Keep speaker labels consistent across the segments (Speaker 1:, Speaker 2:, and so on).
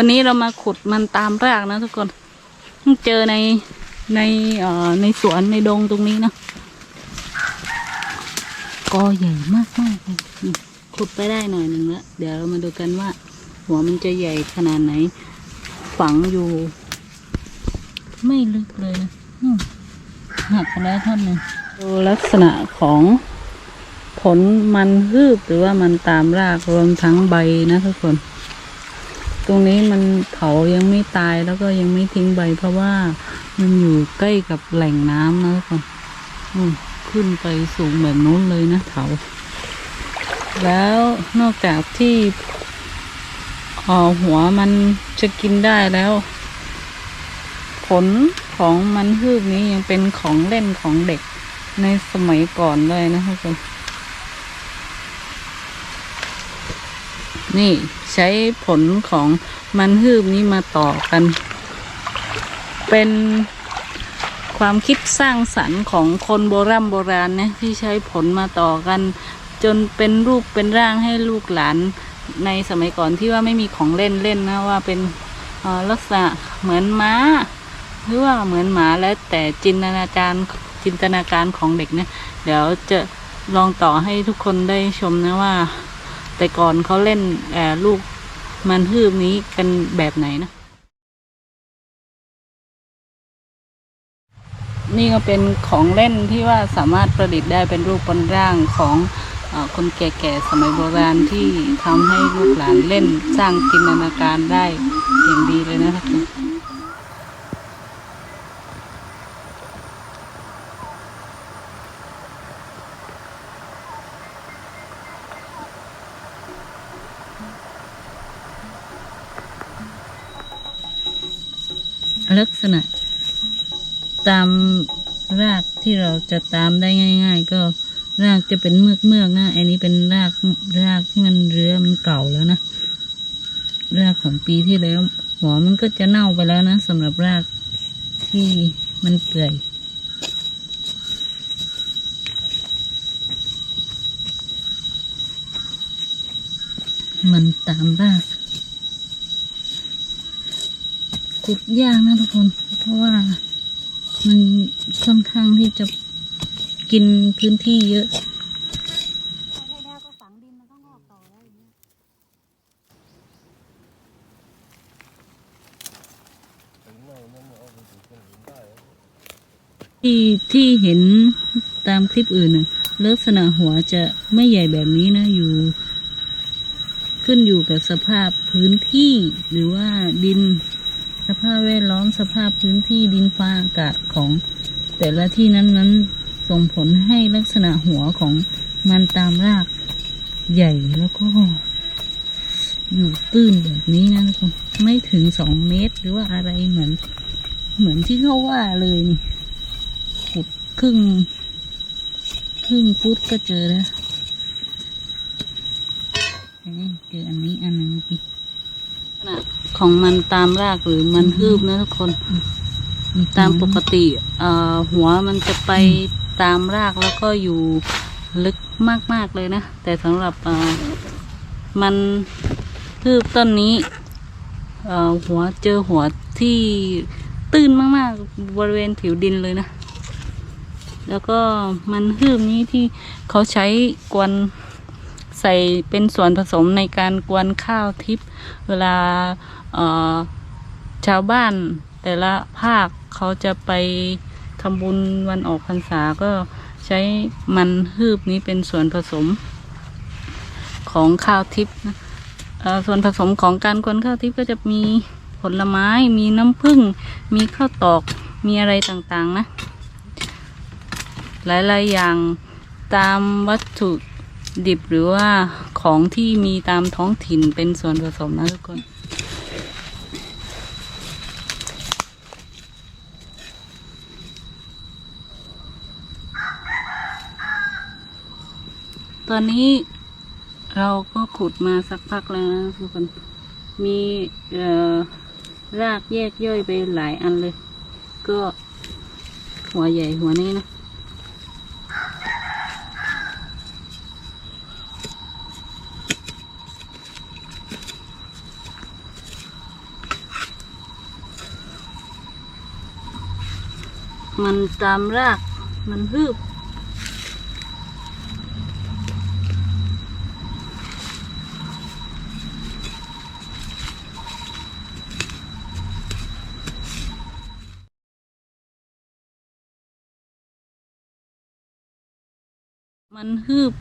Speaker 1: วันนี้เรามาขุดมันตามรากนะทุกคนเพิ่งเจอในในเอ่อในสวนในดงตรงนี้นะกอใหญ่มากมากๆเลยขุดไปได้หน่อยหนึ่งแล้วเดี๋ยวเรามาดูกันว่า หัวมันจะใหญ่ขนาดไหน ฝังอยู่ ไม่ลึกเลยนะหักไปแล้วท่อนหนึ่งดูลักษณะของผลมันฮืบหรือว่ามันตามรากรวมทั้งใบนะทุกคน ตรงนี้มันเขายังไม่ตายแล้วก็ยังไม่ทิ้งใบ เพราะว่ามันอยู่ใกล้กับแหล่งน้ำนะทุกคนอืมขึ้นไปสูงแบบนู้นเลยนะเขา แล้วนอกจากที่ออหัวมันจะกินได้แล้ว ผลของมันฮืบนี้ยังเป็นของเล่นของเด็กในสมัยก่อนเลยนะทุกคน นี่ใช้ผลของมันฮืบนี้มาต่อกัน เป็นความคิดสร้างสรรค์ของคนโบราณโบราณนะที่ใช้ผลมาต่อกัน จนเป็นรูปเป็นร่างให้ลูกหลานในสมัยก่อนที่ว่าไม่มีของเล่นเล่นนะว่าเป็นลักษณะเหมือนม้า หรือว่าเหมือนหมาแล้วแต่จินตนาการจินตนาการของเด็กเนี่ยเดี๋ยวจะลองต่อให้ทุกคนได้ชมนะว่า แต่ก่อนเขาเล่นลูกมันฮืบนี้กันแบบไหนนะ นี่ก็เป็นของเล่นที่ว่าสามารถประดิษฐ์ได้เป็นรูปเป็นร่างของอคนแก่ๆสมัยโบราณที่ทำให้ลูกหลานเล่นสร้างจินตนาการได้อย่างดีเลยนะครั ลักษณะ ตามรากที่เราจะตามได้ง่าย ๆ ก็รากจะเป็นเมือกเมือกนะ อันนี้เป็นรากรากที่มันเรื้อมันเก่าแล้วนะ รากของปีที่แล้ว หัวมันก็จะเน่าไปแล้วนะสำหรับรากที่มันเปื่อยมันตามราก ขุดยากนะทุกคน เพราะว่ามันค่อนข้างที่จะกินพื้นที่เยอะที่ที่เห็นตามคลิปอื่นน่ะลักษณะหัวจะไม่ใหญ่แบบนี้นะอยู่ ขึ้นอยู่กับสภาพพื้นที่หรือว่าดิน สภาพแวดล้อมสภาพพื้นที่ดินฟ้าอากาศของแต่ละที่นั้นนั้นๆส่งผลให้ลักษณะหัวของมันตามรากใหญ่แล้วก็ อยู่ตื้นแบบนี้นะทุกคนไม่ถึงสองเมตรหรือว่าอะไรเหมือน เหมือนที่เขาว่าเลยนี่ขุดครึ่งครึ่งฟุตก็เจอแล้วเจออันนี้อันนึงเมื่อกี้ ลักษณะของมันตามรากหรือมันฮืบนะทุกคน ตามปกติเอ่อหัวมันจะไปตามรากแล้วก็อยู่ลึกมาก ๆ เลยนะ แต่สำหรับเอ่อมันฮืบต้นนี้เอ่อหัวเจอหัวที่ตื้นมากๆ บริเวณผิวดินเลยนะ แล้วก็มันฮืบนี้ที่เขาใช้กวน ใส่เป็นส่วนผสมในการกวนข้าวทิพย์เวลาชาวบ้านแต่ละภาคเขาจะไปทำบุญวันออกพรรษาก็ใช้มันฮืบนี้เป็นส่วนผสมของข้าวทิพย์นะส่วนผสมของการกวนข้าวทิพย์ก็จะมีผลไม้ มีน้ำผึ้ง มีข้าวตอก มีอะไรต่างๆนะ หลายๆอย่างตามวัตถุ ดิบหรือว่าของที่มีตามท้องถิ่นเป็นส่วนผสมนะทุกคนตอนนี้เราก็ขุดมาสักพักแล้วนะทุกคน มีเอ่อรากแยกย่อยไปหลายอันเลย ก็หัวใหญ่หัวนี้นะ มันตามราก มันฮืบมันฮืบ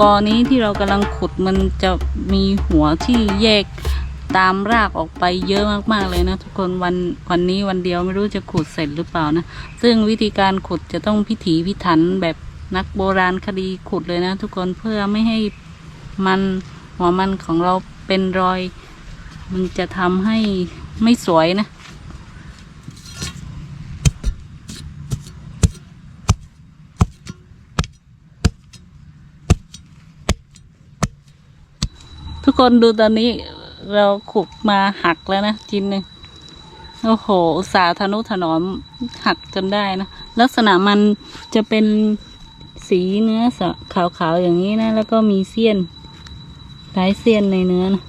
Speaker 1: กอนี้ที่เรากำลังขุดมันจะมีหัวที่แยก ตามรากออกไปเยอะมากๆเลยนะทุกคนวันวันนี้วันเดียวไม่รู้จะขุดเสร็จหรือเปล่านะ ซึ่งวิธีการขุดจะต้องพิถีพิถันแบบนักโบราณคดีขุดเลยนะ ทุกคนเพื่อไม่ให้มันหัวมันของเราเป็นรอย มันจะทำให้ไม่สวยนะทุกคนดูตอนนี้ เราขุดมาหักแล้วนะชิ้นหนึ่งโอ้โหสาห์ทนุถนอมหักจนได้นะ ลักษณะมันจะเป็นสีเนื้อขาวๆอย่างนี้นะ แล้วก็มีเสี้ยนหลายเสี้ยนในเนื้อนะ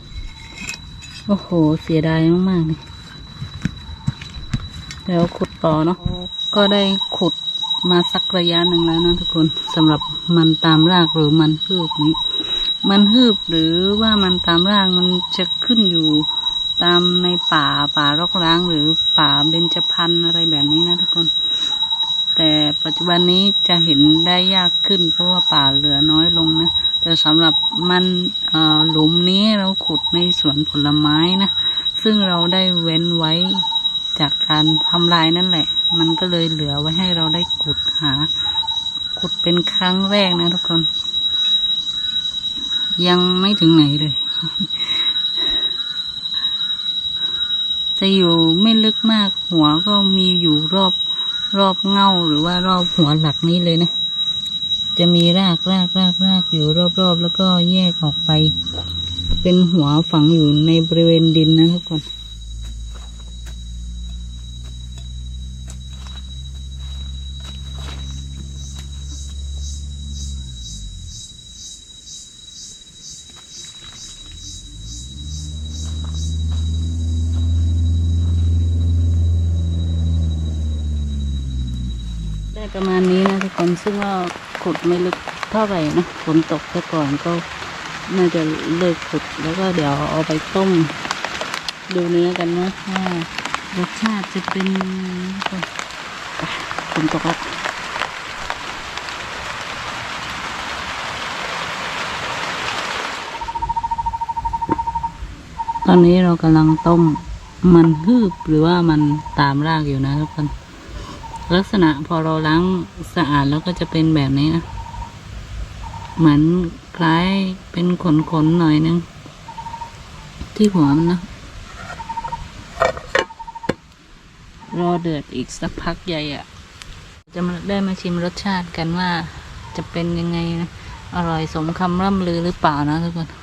Speaker 1: โอ้โห เสียดายมากๆเลยเดี๋ยวขุดต่อเนาะก็ได้ขุดมาสักระยะหนึ่งแล้วนะทุกคนสำหรับมันตามรากหรือมันพืชนี้ มันฮืบหรือว่ามันตามรากมันจะขึ้นอยู่ตามในป่าป่ารกร้างหรือป่าเบญจพรรณอะไรแบบนี้นะทุกคน แต่ปัจจุบันนี้จะเห็นได้ยากขึ้น เพราะว่าป่าเหลือน้อยลงนะแต่สำหรับมันหลุมนี้เราขุดในสวนผลไม้นะซึ่งเราได้เว้นไว้จากการทำลายนั่นแหละ มันก็เลยเหลือไว้ให้เราได้ขุดหา ขุดเป็นครั้งแรกนะทุกคน ยังไม่ถึงไหนเลย จะอยู่ไม่ลึกมากหัวก็มีอยู่รอบรอบเง่าหรือว่ารอบหัวหลักนี้เลยนะ จะมีรากรากรากรากอยู่รอบๆ แล้วก็แยกออกไป เป็นหัวฝังอยู่ในบริเวณดินนะทุกคน ประมาณนี้นะทุกคนซึ่งว่าขุดไม่ลึกเท่าไหร่นะฝนตกแต่ก่อนก็น่าจะเลิกขุดแล้วก็เดี๋ยวเอาไปต้ม ดูเนื้อกันนะว่ารสชาติจะเป็นฝนตกแล้วตอนนี้เรากำลังต้มมันฮืบหรือว่ามันตามรากอยู่นะทุกคน ลักษณะพอเราล้างสะอาดแล้วก็จะเป็นแบบนี้นะเหมือนคล้ายเป็นขนขนๆหน่อยนึง ที่หัวมันนะรอเดือดอีกสักพักใหญ่อะ่ะ จะมาได้มาชิมรสชาติกันว่าจะเป็นยังไงนะ อร่อยสมคำร่ำลือหรือเปล่านะทุกคน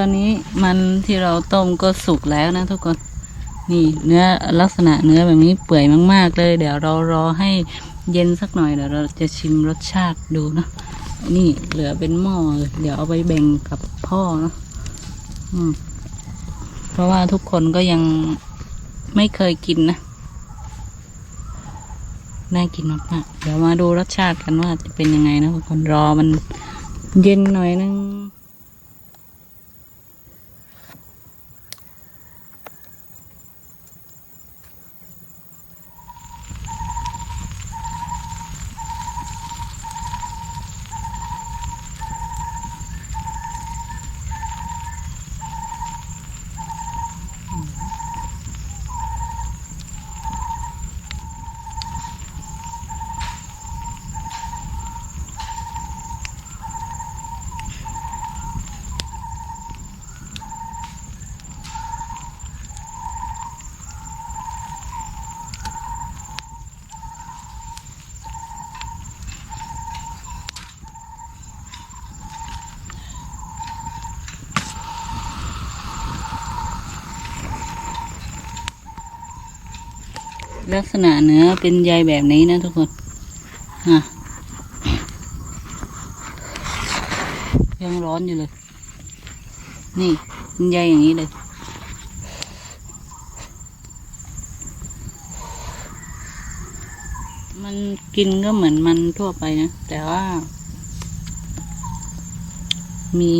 Speaker 1: ตอนนี้มันที่เราต้มก็สุกแล้วนะทุกคน นี่เนื้อลักษณะเนื้อแบบนี้เปื่อยมาก ๆ เลย เดี๋ยวเรารอให้เย็นสักหน่อยเดี๋ยวเราจะชิมรสชาติดูนะนี่เหลือเป็นหม้อเลยเดี๋ยวเอาไปแบ่งกับพ่อเนาะอเพราะว่าทุกคนก็ยังไม่เคยกินนะ น่ากินมากๆเดี๋ยวมาดูรสชาติกันว่าจะเป็นยังไงนะทุกคนรอมันเย็นหน่อยนึง ลักษณะเนื้อเป็นใยแบบนี้นะทุกคนอะยังร้อนอยู่เลย นี่เป็นใยอย่างนี้เลยมันกินก็เหมือนมันทั่วไปนะ แต่ว่า มี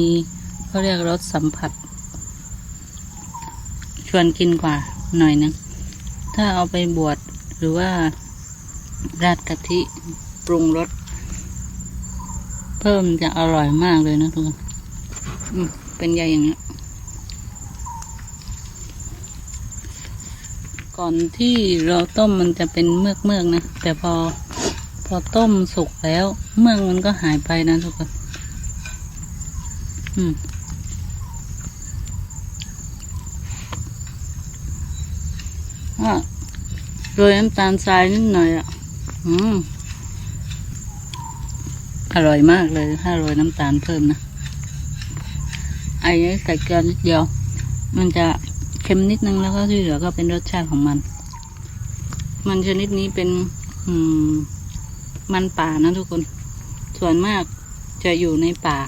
Speaker 1: เขาเรียกรสสัมผัส ชวนกินกว่าหน่อยนึง ถ้าเอาไปบวชหรือว่าราดกะทิปรุงรสเพิ่มจะอร่อยมากเลยนะทุกคนเป็นใยอย่างนี้ยก่อนที่เราต้มมันจะเป็นเมือกเมือกนะ แต่พอพอต้มสุกแล้ว เมือกมันก็หายไปนะทุกคน อืม โรยน้ำตาลทรายนิดหน่อยอะ อืม อร่อยมากเลย ถ้าโรยน้ำตาลเพิ่มนะไอ้ใส่เกลือนิดเดียว มันจะเค็มนิดนึงแล้วก็ที่เหลือก็เป็นรสชาติของมัน มันชนิดนี้เป็น อืม มันป่านะทุกคน ส่วนมากจะอยู่ในป่า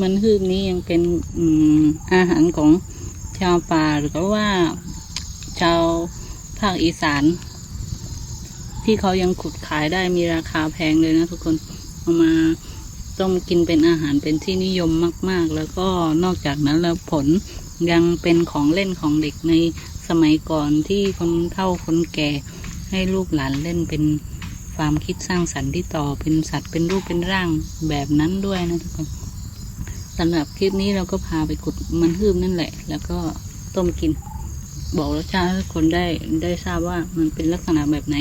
Speaker 1: มันคืบนี้ยังเป็นอาหารของชาวป่าหรือว่าชาวภาคอีสาน ที่เขายังขุดขายได้มีราคาแพงเลยนะทุกคนเอามาต้มกินเป็นอาหารเป็นที่นิยมมาก ๆ แล้วก็นอกจากนั้นแล้วผลยังเป็นของเล่นของเด็กในสมัยก่อนที่คนเฒ่าคนแก่ให้ลูกหลานเล่นเป็นความคิดสร้างสรรค์ที่ต่อเป็นสัตว์เป็นรูปเป็นร่างแบบนั้นด้วยนะทุกคน สำหรับคลิปนี้เราก็พาไปขุดมันหืมนั่นแหละ แล้วก็ต้มกิน บอกรสชาติให้คนได้ได้ทราบว่ามันเป็นลักษณะแบบไหน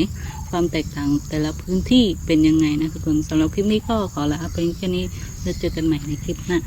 Speaker 1: ความแตกต่างแต่ละพื้นที่เป็นยังไงนะทุกคนสำหรับคลิปนี้ก็ขอลาไปแค่นี้แล้วเจอกันใหม่ในคลิปหน้า